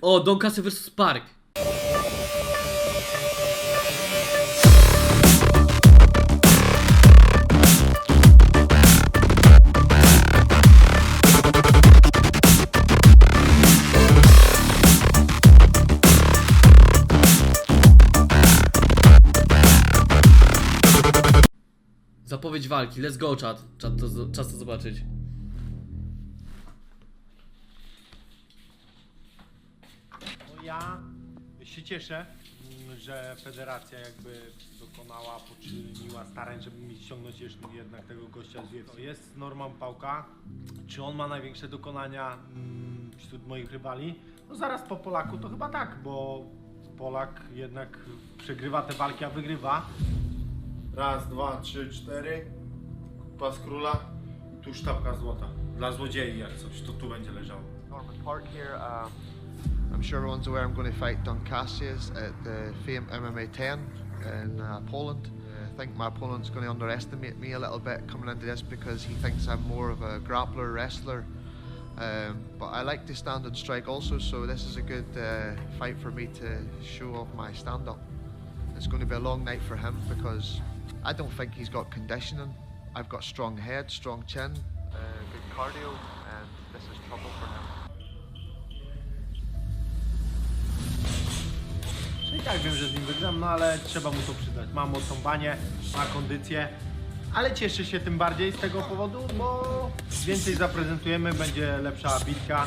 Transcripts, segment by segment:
O, Don Casio vs Park. Zapowiedź walki, let's go czat. Czat to, czas to zobaczyć. Ja się cieszę, mm, że federacja jakby dokonała, poczyniła starań, żeby mi ściągnąć jeszcze jednak tego gościa z UFC. Jest Norman Pałka. Czy on ma największe dokonania mm, wśród moich rywali? No zaraz po Polaku to chyba tak, bo Polak jednak przegrywa te walki, a wygrywa. Raz, dwa, trzy, cztery. Pas króla. Tu sztabka złota. Dla złodziei jak coś, to tu będzie leżało. Norman Park here. Um, I'm sure everyone's aware I'm going to fight Don Cassius at the Fame MMA 10 in uh, Poland. I think my opponent's going to underestimate me a little bit coming into this because he thinks I'm more of a grappler, wrestler. Um, but I like to stand and strike also, so this is a good uh, fight for me to show off my stand up. It's going to be a long night for him because I don't think he's got conditioning. I've got strong head, strong chin, uh, good cardio, and this is trouble for him. Tak wiem, że z nim wygram, no ale trzeba mu to przyznać. Ma mocną banię, ma kondycję, ale cieszę się tym bardziej z tego powodu, bo więcej zaprezentujemy, będzie lepsza bitka.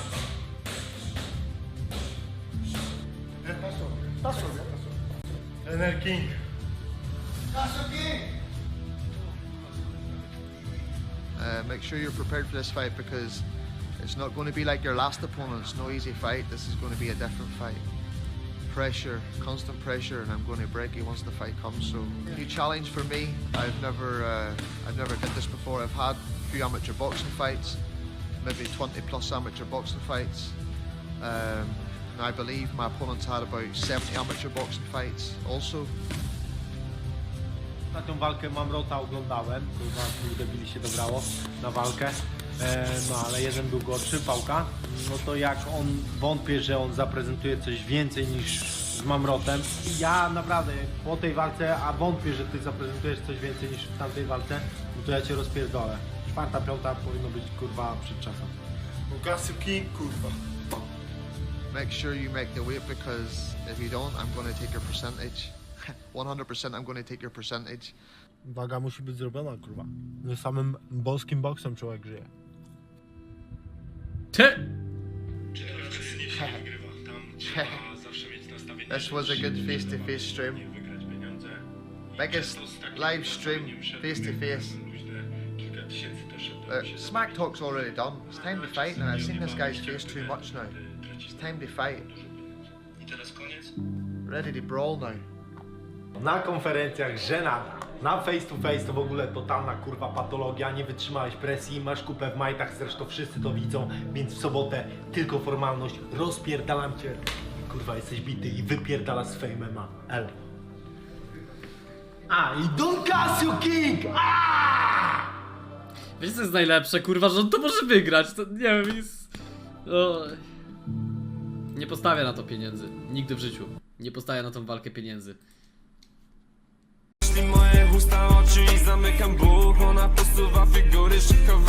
Trener King. Uh, make sure you're prepared for this fight because it's not going to be like your last opponent. It's no easy fight. This is going to be a different fight. Pressure, constant pressure, and I'm going to break you once the fight comes. So, new challenge for me. I've never, uh, I've never did this before. I've had a few amateur boxing fights, maybe 20 plus amateur boxing fights. Um, and I believe my opponent's had about 70 amateur boxing fights also. Na tą walkę Mamrota oglądałem, kurwa, tu debili się dobrało na walkę. E, no ale jeden był gorszy, Pałka. No to jak on wątpię, że on zaprezentuje coś więcej niż z Mamrotem. Ja naprawdę po tej walce, a wątpię, że ty zaprezentujesz coś więcej niż w tamtej walce, no to ja cię rozpierdolę. Czwarta, piąta powinno być kurwa przed czasem. Bugatti King, kurwa. make sure you make the weight because if you don't, I'm going to take your percentage. 100% I'm gonna take your percentage. Waga musi być zrobiona, kurwa. Ze samym boskim boksem człowiek żyje. Ty! This was a good face-to-face stream. Biggest live stream face-to-face. Look, smack talk's already done. It's time to fight now. I've seen this guy's face too much now. It's time to fight. Ready to brawl now. Na konferencjach żenada. Na face to face to w ogóle totalna kurwa patologia, nie wytrzymałeś presji, masz kupę w majtach, zresztą wszyscy to widzą, więc w sobotę tylko formalność, rozpierdalam cię. Kurwa jesteś bity i wypierdala z Fame MMA. L. A i Don Casio King! Aaaa! Wiesz co jest najlepsze, kurwa, że on to może wygrać, to nie wiem, jest... O... Nie postawia na to pieniędzy, nigdy w życiu. Nie postawia na tą walkę pieniędzy. Jeśli moje usta, oczy i zamykam buch. Ona posuwa figury, szykowe,